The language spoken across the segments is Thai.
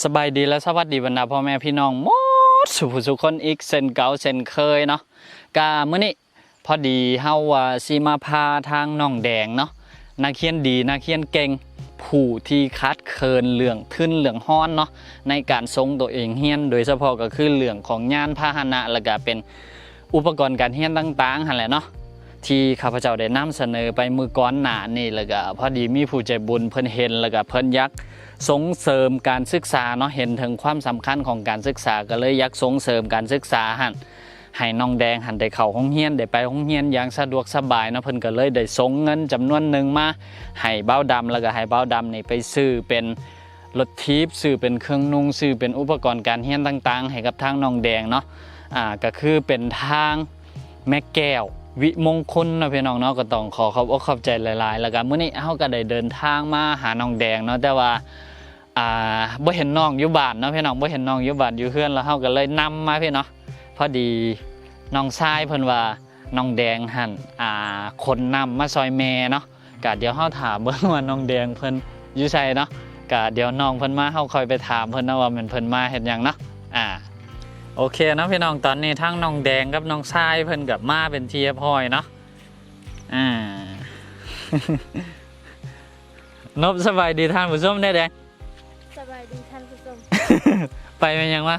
สบายดีและสวัสดีบรรดาพ่อแม่พี่น้องหมดสุขสุขคนอีกเส้นเก่าเส้นเคยเนาะกามื้อนี้พอดีเฮาว่าสิมาพาทางน้องแดงเนาะนักเขียนดีนักเขียนเก่งผู้ที่คัดเคินเรื่องทึ้นเรื่องฮ้อนเนาะในการทรงตัวเองเฮียน โดยเฉพาะก็คือเรื่องของยานพาหนะแล้วก็เป็นอุปกรณ์การเฮียนต่างๆหันแหละเนาะ ที่ข้าพเจ้าได้นำเสนอไปมือก้อนหนานี่แล้วก็พอดีมีผู้ใจบุญเพิ่นเห็นแล้วก็เพิ่นยักส่งเสริมการศึกษาเนาะเห็นถึงความสำคัญของการศึกษาก็เลยยักส่งเสริมการศึกษาหันให้น้องแดงหันได้เข้าห้องเรียนได้ไปห้องเรียนอย่างสะดวกสบายเนาะเพิ่นก็เลยได้ส่งเงินจำนวนหนึ่งมาให้เบ้าดำแล้วก็ให้เบ้าดำนี่ไปซื้อเป็นรถทีปซื้อเป็นเครื่องนุ่งซื้อเป็นอุปกรณ์การเรียนต่าง ๆ ให้กับทางน้องแดงเนาะอ่าก็คือเป็นทางแม่แก้ว วิมงคลนะพี่น้องเนาะก็ต้องขอขอบอกขอบใจหลาย ๆ แล้วก็มื้อนี้เฮาก็ได้เดินทางมาหาน้องแดงเนาะแต่ว่าอ่าบ่เห็นน้องอยู่บ้านเนาะพี่น้องบ่เห็นน้องอยู่บ้านอยู่เฮือนแล้วเฮาก็เลยนำมาพี่เนาะพอดีน้องชายเพิ่นว่าน้องแดงหั่นอ่าคนนำมาซอยแม่เนาะก็เดี๋ยวเฮาถามเบิ่งว่าน้องแดงเพิ่นอยู่ไสเนาะก็เดี๋ยวน้องเพิ่นมาเฮาค่อยไปถามเพิ่นเนาะว่ามันเพิ่นมาเฮ็ดหยังเนาะอ่า โอเคเนาะพี่น้องตอนนี้ทั้งน้องแดงกับน้องชายเพิ่นกับมาเป็นเทียพอยเนาะอ่านบสบายดีท่านผู้ชมได้แดงสบายดีท่านผู้ชมไปเป็นยังวะ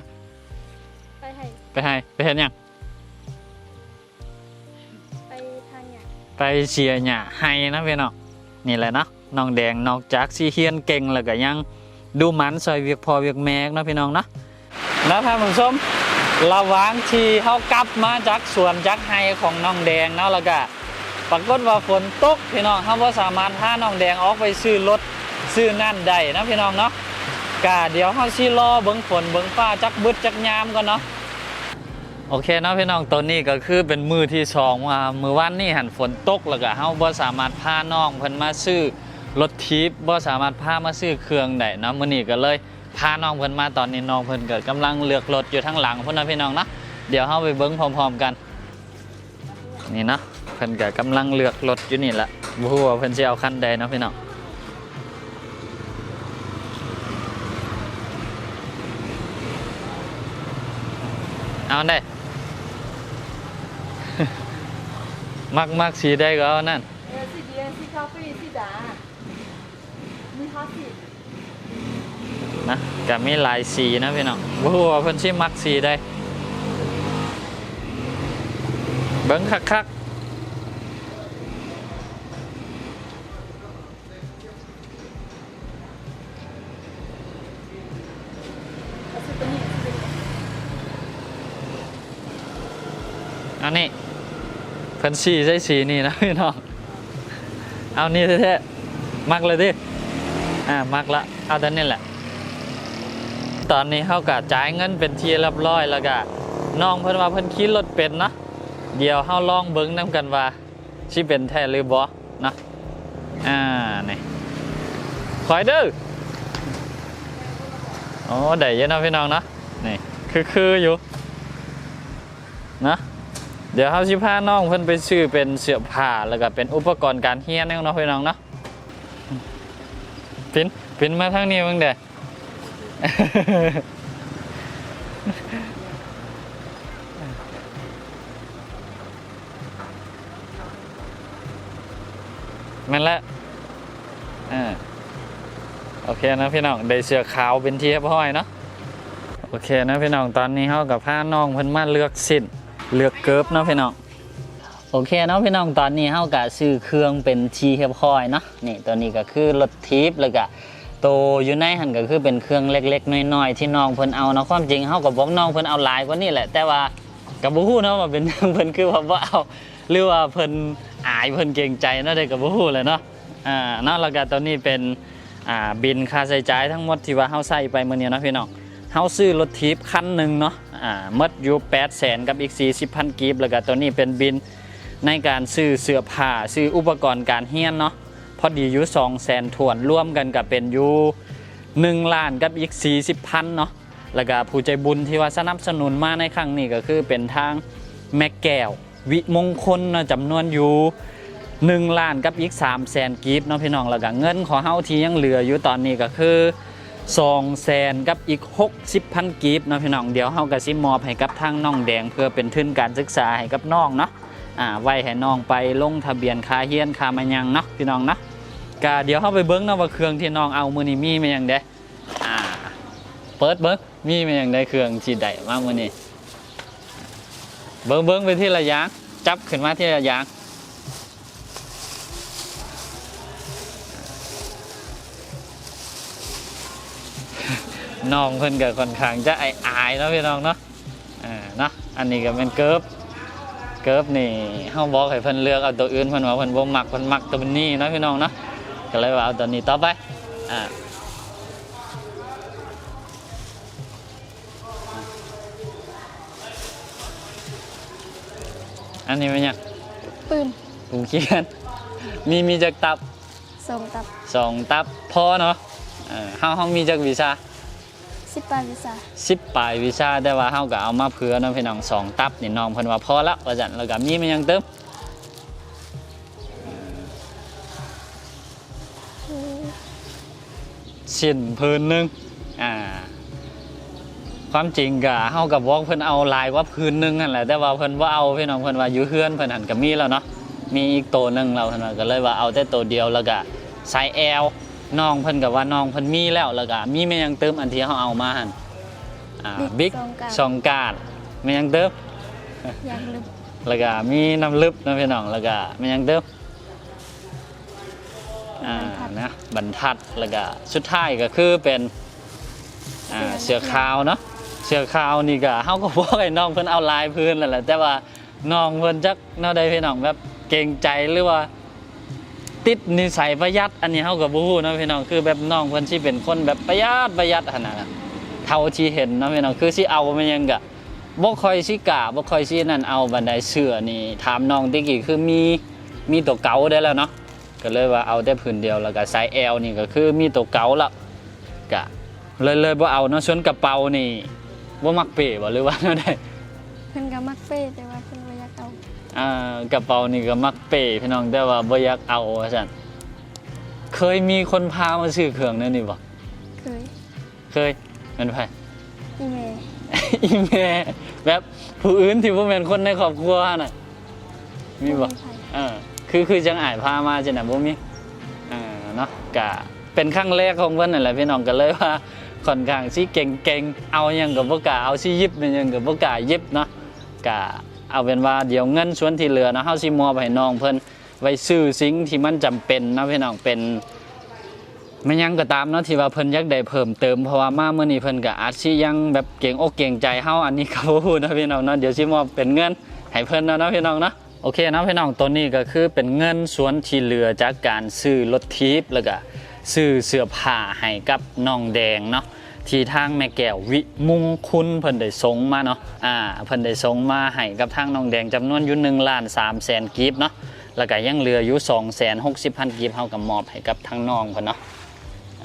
ไปให้ไปให้ไปเห็นยังไปทางอย่างไปเชียร์หญ้าให้นะพี่น้องนี่แหละเนาะน้องแดงนอกจากซีเฮียนเก่งแล้วก็ยังดูหมันซอยเวียกพอเวียกแม่เนาะพี่น้องเนาะแล้วท่านผู้ชม ระหว่างที่เขากลับมาจากสวนจากไฮของน้องแดงเนาะแล้วก็ปรากฏว่าฝนตกพี่น้องเขาบ่สามารถพาน้องแดงออกไปซื้อรถซื้อนั่นได้นะพี่น้องเนาะกะเดี๋ยวเขาสิรอเบิ่งฝนเบิ่งฟ้าจักบึดจักยามก่อนเนาะโอเคเนาะพี่น้องตัวนี้ก็คือเป็นมือที่สองว่ามือวันนี้หันฝนตกแล้วก็เฮาบ่สามารถพาน้องเพิ่นมาซื้อรถทิปบ่สามารถพามาซื้อเครื่องได้นะมื้อนี้ก็เลย พาน้องเพิ่นมาตอนนี้น้องเพิ่นก็กำลังเลือกรถอยู่ทางหลังพุ่นนะพี่น้องเนาะเดี๋ยวเฮาไปเบิ่งพร้อมๆกัน นี่เนาะเพิ่นก็กำลังเลือกรถอยู่นี่แหละบ่ฮู้วเพิ่นสิเอาคันใดเนาะพี่น้องเอาได้มักมักสีได้ก็เอานั่นเออสีเดียสีคาเฟ่สีดามีฮอตสี นะก็มีหลายสีนะพี่น้องบ่ฮู้ว่าเพิ่นสิมักสีใดเบิ่งคักอันนี้ๆอันนี้เพิ่นสีใส่สีนี่นะพี่น้อง เอานี่แท้ๆมักเลยดิ อ่า มักละ เอาแต่นี่แหละ ตอนนี้เขาก็จ่ายเงินเป็นทีเรียบร้อยแล้วก็น้องเพิ่นว่าเพิ่นขี่รถเป็นเนาะเดี๋ยวเฮาลองเบิ่งนํกันว่าสิเป็นแท้หรือบ่เนะอ่านี่คอยเด้อโอ้ได้เยอะนะพี่น้องนะนี่คือคืออยู่นะเดี๋ยวเฮาสิพาน้องเพิ่นไปซื้อเป็นเสื้อผ้าแล้วก็เป็นอุปกรณ์การเรียนเนาะพี่น้องเนาะปินปินมาทางนี้เบิ่งเด้อ นั่นแหละอ่าโอเคนะพี่น้องได้เสื้อขาวเป็นที่เรียบร้อยเนาะโอเคนะพี่น้องตอนนี้เขากับผ้าน้องเพิ่นมาเลือกสิ้นเลือกเกิบเนาะพี่น้องโอเคเนาะพี่น้องตอนนี้เฮาก็ซื้อเครื่องเป็นทีเรียบร้อยเนาะนี่ตัวนี้ก็คือรถทิปแล้วก็ โตอยู่ในหันก็คือเป็นเครื่องเล็กๆน้อยๆที่น้องเพิ่นเอาเนาะความจริงเฮาก็บบอกน้องเพิ่นเอาหลายกว่านี้แหละแต่ว่าก็บ่ฮู้เนาะว่าเป็นเพิ่นคือว่าบ่เอาหรือว่าเพิ่นอายเพิ่นเกรงใจเนาะได้ก็บ่ฮู้เลยเนาะอ่าเนาะแล้วก็ตัวนี้เป็นอ่าบินค่าใช้จ่ายทั้งหมดที่ว่าเฮาใส่ไปมื้อนี้เนาะพี่น้องเฮาซื้อรถทิปคันหนึ่งเนาะอ่าหมดอยู่8แสนกับอีก 40,000กีบแล้วก็ตัวนี้เป็นบินในการซื้อเสื้อผ้าซื้ออุปกรณ์การเฮียนเนาะ อดีอยู่2แสนถวนร่วมกันกับเป็นอยู่1ล้านกับอีก40,000เนาะแล้วก็ผู้ใจบุญที่ว่าสนับสนุนมาในครั้งนี้ก็คือเป็นทางแม่แก้ว วิมงคลนะจำนวนอยู่1ล้านกับอีก3แสนกีบเนาะพี่น้องแล้วก็เงินของเฮาที่ยังเหลืออยู่ตอนนี้ก็คือสองแสนกับอีกหกสิบพันกีบเนาะพี่น้องเดี๋ยวเฮาก็สิมอบให้กับทางน้องแดง เพื่อเป็นทุนการศึกษาให้กับน้องเนาะอ่าไว้ให้น้องไปลงทะเบียนค่าเฮียนค่ามายังเนาะพี่น้องเนาะ ก็เดี๋ยวเฮาไปเบิ่งเนาะว่าเครื่องที่น้องเอามือนี้มีมายังเด้อ่าเปิดเบิ่งมีมายังได้เครื่องที่ใดมามือนี้เบิ่งเบิ่งไปที่ละย่างจับขึ้นมาที่ละย่างน้องเพิ่นก็ค่อนข้างจะอายอายๆเนาะพี่น้องเนาะอ่าเนาะอันนี้ก็เป็นเกิร์ฟเกิร์ฟนี่เฮาบอกให้เพิ่นเลือกเอาตัวอื่นเพิ่นว่าเพิ่นบ่มักเพิ่นมักตัวนี้เนาะพี่น้องเนาะ ก็เลยว่าเอาตัวนี้ต่อไปอ่าอันนี้เป็นหยังปืนกูเขียนมีมีจักตับส่งตับสองตับพอเนาะเออเฮาเฮามีจักวิชาสิบปลายวิชาสิบปลายวิชาแต่ว่าเฮาก็เอามาเผื่อเนาะพี่น้องสองตับนี่น้องเพิ่นว่าพอละว่าจันแล้วก็มีมันยังเติม ชิ้นพื้นหนึงอ่าความจริงก็เฮากับบอกเพิ่นเอาหลายกว่าพื้นหนึงนั่นแหละแต่ว่าเพิ่นบ่เอาพี่น้องเพิ่นว่าอยู่เฮือนเพิ่นหันก็มีแล้วเนาะมีอีกตัวหนึงเราเพิ่นว่าก็เลยว่าเอาแต่ตัวเดียวแล้วก็ไซส์ L น้องเพิ่นก็ว่าน้องเพิ่นมีแล้วแล้วก็มีมันยังเติมอันที่เฮาเอามาหั่นอ่าบิ๊กสองกาสองการ์ดมันยังเติมอยากลืมแล้วก็มีน้ำลึบนะพี่น้องแล้วก็มันยังเติม อ่านะบรรทัดแล้วก็สุดท้ายก็คือเป็นอ่าเสือขาวเนาะเสือขาวนี่ก็เฮาก็บอกให้น้องเพิ่นเอาลายพื้นนั่นแหละแต่ว่าน้องเพิ่นจักแนวใดพี่น้องแบบเกรงใจหรือว่า ติดนิสัยประหยัด อันนี้เฮาก็บ่ฮู้เนาะพี่น้องคือแบบน้องเพิ่นสิเป็นคนแบบประหยัดประหยัดขนาดนั้นเท่าที่เห็นเนาะพี่น้องคือสิเอามันยังก็บ่ค่อยสิกล้าบ่ค่อยสินั่นเอาบันไดเสื้อนี่ถามน้องตะกี้คือมีมีตัวเก่าได้แล้วเนาะ ก็เลยว่าเอาแต่ผืนเดียวแล้วก็ไซส์ L นี่ก็คือมีตัวเก่าแล้วก็เลยเลยบ่เอาเนาะส่วนกระเป๋านี่บ่มักเป้บ่หรือว่าแนวใดเพิ่นก็มักเป้แต่ว่าเพิ่นบ่อยากเอาอ่ากระเป๋านี่ก็มักเป้พี่น้องแต่ว่าบ่อยากเอาว่าซั่นเคยมีคนพามาซื้อเครื่องนั่นนี่บ่เคยเคยแม่นไผอีเมลอีแม่แบบผู้อื่นที่บ่แม่นคนในครอบครัวน่ะมีบ่ไผเออ คือคือจังอายพามาจังไหนะบ่มีเออเนาะกะเป็นครั้งแรกของเพิ่นนั่นแหละพี่น้องก็เลยว่าค่อนข้างสิเก่งๆเอาหยังก็บ่กล้าเอาสิหยิบมันหยังก็บ่กล้ายิบเนาะกะเอาเป็นว่าเดี๋ยวเงินส่วนที่เหลือนะเฮาสิมอบให้น้องเพิ่นไว้ซื้อสิ่งที่มันจำเป็นนะพี่น้องเป็นไม่ยังก็ตามเนาะที่ว่าเพิ่นอยากได้เพิ่มเติมเพราะว่ามาเมื้อนี้เพิ่นก็อาจสิยังแบบเก่งอกเก่งใจเฮาอันนี้ก็บ่ฮู้นะพี่น้องเนาะเดี๋ยวสิมอบเป็นเงินให้เพิ่นนะเนาะพี่น้องเนาะ โอเคนะพี่น้องตัวนี้ก็คือเป็นเงินส่วนที่เหลือจากการซื้อรถทิปแล้วก็ซื้อเสื้อผ้าให้กับน้องแดงเนาะที่ทางแม่แก้ววิมุงคุณเพิ่นได้ส่งมาเนาะอ่าเพิ่นได้ส่งมาให้กับทางน้องแดงจำนวนอยู่1ล้าน3แสนกีบเนาะแล้วก็ยังเหลืออยู่2แสน60พันกีบเฮาก็มอบให้กับทางน้องเพิ่นเนาะ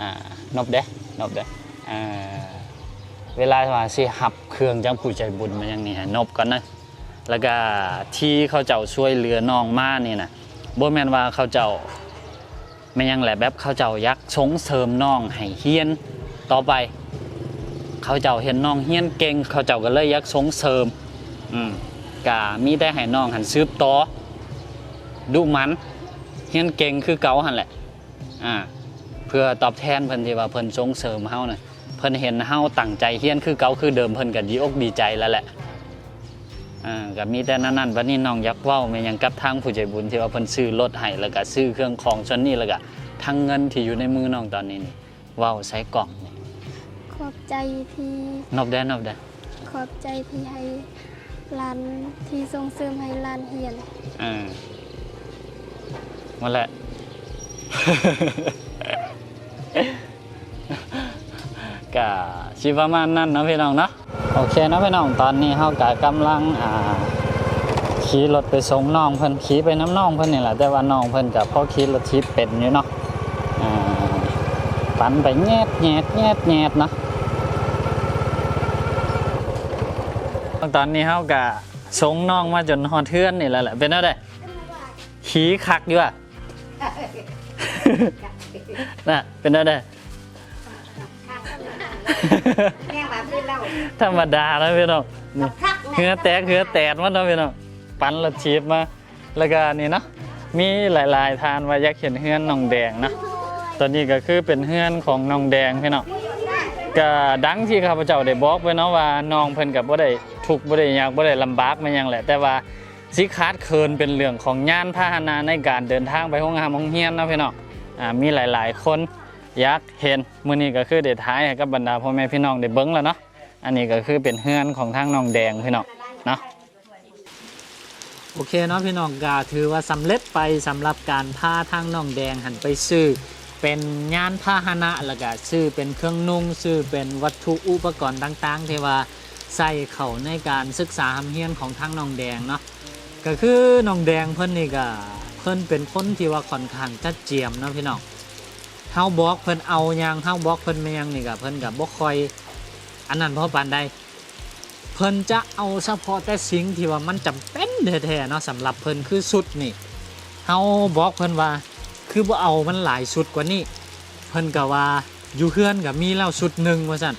อ่านบเด้นบเด้อ่าเวลาว่าสิหับเครื่องจังผู้ใจบุญมาอย่างนี้นบก่อนนะ แล้วก็ที่เขาเจ้าช่วยเหลือน้องมานี่นะบ่แม่นว่าเขาเจ้าไม่ยังแหละแบบเขาเจ้ายักส่งเสริมน้องให้เฮียนต่อไป เขาเจ้าเห็นน้องเฮียนเก่งเขาเจ้าก็เลยยักส่งเสริมอืมกะมีแต่ให้น้องหันซืบต่อดูมันเฮียนเก่งคือเก่าหันแหละอ่าเพื่อตอบแทนเพิ่นที่ว่าเพิ่นส่งเสริมเฮาน่ะเพิ่นเห็นเฮาตั้งใจเฮียนคือเก่าคือเดิมเพิ่นก็ดีอกดีใจแล้วแหละ อ่าก็มีแต่นั้นนั่นวันนี้น้องอยักเว้าแม่นหยังกับทางผู้ใจบุญที่ว่าเพิ่นซื้อรถให้แล้วก็ซื้อเครื่องของส่วนนี้แล้วก็ทั้งเงินที่อยู่ในมือน้องตอนนี้นี่เว้าใส่กล่องนี่ขอบใจที่นบได้นบได้ขอบใจที่ให้ร้านที่ส่งเสริมให้ร้านเฮียน อ่ามาแหละ ก็สิประมาณนั้นเนาะพี่น้องเนาะ โอเคนะพี่น้องตอนนี้เฮาก็กำลังอ่าขี่รถไปส่งน้องเพิ่นขี่ไปน้ำน้องเพิ่นนี่แหละแต่ว่าน้องเพิ่นก็พอขี่รถทิพเป็นอยู่เนาะปันไปแงดแงดแงดแงดเนาะตอนนี้เฮาก็ส่งน้องมาจนฮอดเทือนนี่แล้วแหละเป็นจังไดขี่คักอยู่อะน่ะเป็นจังได แม่ว่าคือเราธรรมดาแล้วพี่น้องนี่คักเหือแตกเหือแตกมันเนาะพี่น้องปันและชีบมาแล้วก็นี่เนาะมีหลายๆทานว่าอยากเห็นเฮือนน้องแดงเนาะตอนนี้ก็คือเป็นเฮือนของน้องแดงพี่น้องก็ดังที่ข้าพเจ้าได้บอกไว้เนาะว่าน้องเพิ่นกับบ่ได้ทุกข์บ่ได้ยากบ่ได้ลำบากมาหยังแหละ แต่ว่าสิขาดเคินเป็นเรื่องของยานพาหนะในการเดินทางไปห้องหามห้องเฮียนเนาะพี่น้องอ่ามีหลาย ๆ คน อยากเห็นมื้อนี้ก็คือได้ท้ายให้กับบรรดาพ่อแม่พี่น้องได้เบิ่งแล้วเนาะอันนี้ก็คือเป็นเฮือนของทางน้องแดงพี่น้องเนาะโอเคเนาะพี่น้องก็ถือว่าสำเร็จไปสำหรับการพาทางน้องแดงหันไปซื้อเป็นยานพาหนะแล้วก็ซื้อเป็นเครื่องนุ่งซื้อเป็นวัตถุอุปกรณ์ต่างๆที่ว่าใส่เข้าในการศึกษาหำเฮียนของทางน้องแดงเนาะก็คือน้องแดงเพิ่อนนี่ก็เพิ่อนเป็นคนที่ว่าค่อนข้างจัดเจียมเนาะพี่น้องาบอกเพิ่นเอายังเฮาบอกเพิ่นไม่ยังนี่ก็เพิ่นก็บ่ค่อยอันนั้นเพราะปานใดเพิ่นจะเอาเฉพาะแต่สิ่งที่ว่ามันจำเป็นแท้ๆเนาะสำหรับเพิ่นคือสุดนี่เฮาบอกเพิ่นว่าคือบ่เอามันหลายสุดกว่านี้เพิ่นก็ว่าอยู่เฮือนก็มีแล้วสุดหนึ่งว่าซั่น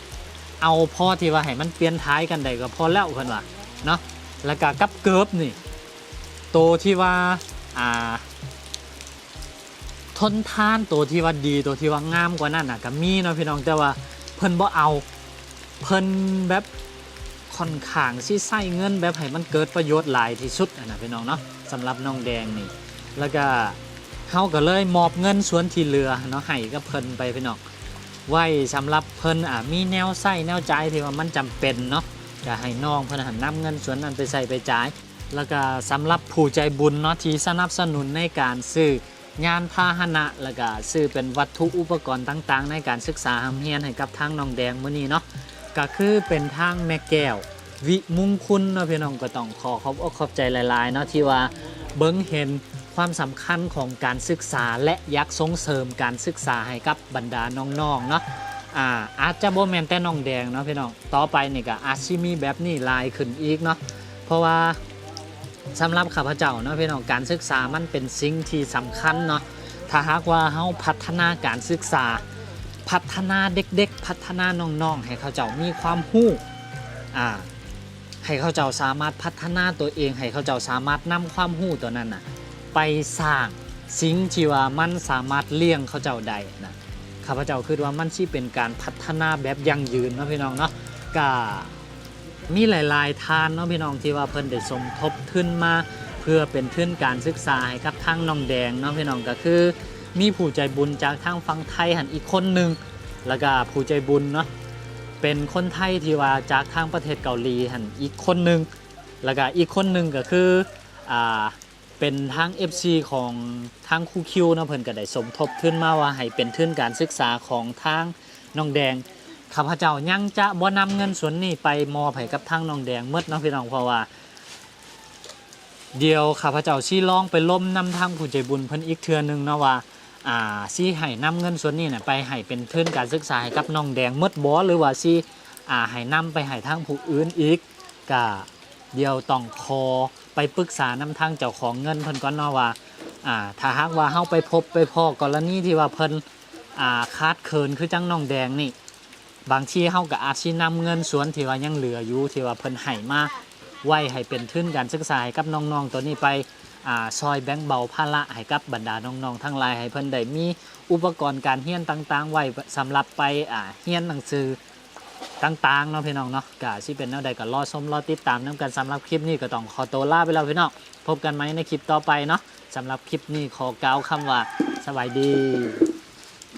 เอาพอที่ว่าให้มันเปลี่ยนท้ายกันได้ก็พอแล้วเพิ่นว่าเนาะแล้วก็กับเกิบนี่โตที่ว่าอ่า ทนทานตัวที่ว่าดีตัวที่ว่างามกว่านั้นน่ะก็มีเนาะพี่น้องแต่ว่าเพิ่นบ่เอาเพิ่นแบบค่อนข้างสิใส่เงินแบบให้มันเกิดประโยชน์หลายที่สุดอะนะพี่น้องเนาะสำหรับน้องแดงนี่ แล้วก็เฮาก็เลยมอบเงินส่วนที่เหลือเนาะให้กับเพิ่นไปพี่น้องไว้สำหรับเพิ่นอะมีแนวใส่แนวจ่ายที่ว่ามันจำเป็นเนาะก็ให้น้องเพิ่นหันนำเงินส่วนนั้นไปใส่ไปจ่าย แล้วก็สำหรับผู้ใจบุญเนาะที่สนับสนุนในการซื้อ ยานพาหนะแล้วก็ซื้อเป็นวัตถุอุปกรณ์ต่าง ๆ ในการศึกษาหำเฮียนให้กับทางน้องแดงมื้อนี้เนาะก็คือเป็นทางแม่แก้ว วิมุงคุณเนาะพี่น้องก็ต้องขอขอบอกขอบใจหลาย ๆ เนาะที่ว่าเบิ้งเห็นความสำคัญของการศึกษาและยักส่งเสริมการศึกษาให้กับบรรดาน้องๆเนาะอ่าอาจจะบ่แมนแต่น้องแดงเนาะพี่น้องต่อไปนี่ก็อาจสิมีแบบนี้ลายขึ้นอีกเนาะเพราะว่า สำหรับข้าพเจ้าเนาะพี่น้องการศึกษามันเป็นสิ่งที่สำคัญเนาะถ้าหากว่าเฮาพัฒนาการศึกษา พัฒนาเด็กๆ พัฒนาน้องๆให้เขาเจ้ามีความรู้อ่าให้เขาเจ้าสามารถพัฒนาตัวเอง ให้เขาเจ้าสามารถนำความรู้ตัวนั้นน่ะไปสร้างสิ่งที่ว่ามันสามารถเลี้ยงเขาเจ้าได้นะข้าพเจ้าคิดว่ามันสิเป็นการพัฒนาแบบยั่งยืนนะพี่น้องเนาะก็ มีหลายๆทานเนาะพี่น้องที่ว่าเพิ่นได้สมทบทุนมา เพื่อเป็นทุนการศึกษาให้กับทางน้องแดงเนาะพี่น้องก็คือ มีผู้ใจบุญจากทางฝั่งไทยหันอีกคนหนึ่งแล้วก็ผู้ใจบุญเนาะเป็นคนไทยที่ว่าจากทางประเทศเกาหลีหันอีกคนหนึ่งแล้วก็อีกคนหนึ่งก็คืออ่าเป็นทาง FC ของทางคูคิวเนาะเพิ่นก็ได้สมทบขึ้นมาว่าให้เป็นทุนการศึกษาของทางน้องแดง ข้าพเจ้ายังจะบ่นำเงินส่วนนี้ไปมอบให้กับทางน้องแดงเมดเนาะพี่น้องเพราะว่า เดียวข้าพเจ้าชี้ลองไปล้มนำทางผู้ใจบุญเพิ่นอีกเทื่อนึงเนาะว่าอ่าสิให้นำเงินส่วนนี้เนี่ยไปให้เป็นทุนการศึกษาให้กับน้องแดงเมดบ่หรือว่าสิอ่าให้นำไปให้ทางผู้อื่นอีกก็เดียวต้องขอไปปรึกษานำทางเจ้าของเงินเพิ่นก่อนเนาะว่าอ่าถ้าหากว่าเฮาไปพบไปพอกรณีที่ว่าเพิ่นอ่าคาดเคินคือจังน้องแดงนี่ บางทีเฮาก็อาจสินำเงินส่วนที่ว่ายังเหลืออยู่ที่ว่าเพิ่นให้มาไว้ให้เป็นทุนการศึกษาให้กับน้องๆตัวนี้ไปอ่าซอยแบงค์เบาภาระให้กับบรรดาน้องๆทั้งหลายให้เพิ่นได้มีอุปกรณ์การเรียนต่างๆ ไว้สำหรับไปอ่าเรียนหนังสือต่างๆเนาะพี่น้องเนาะก็สิเป็นแนวใดก็รอชมรอติดตามนํกันสำหรับคลิปนี้ก็ต้องขอตัวลาไปแล้วพี่น้องพบกันไหมในคลิปต่อไปเนาะสำหรับคลิปนี้ขอกล่าวคำว่าสวัสดี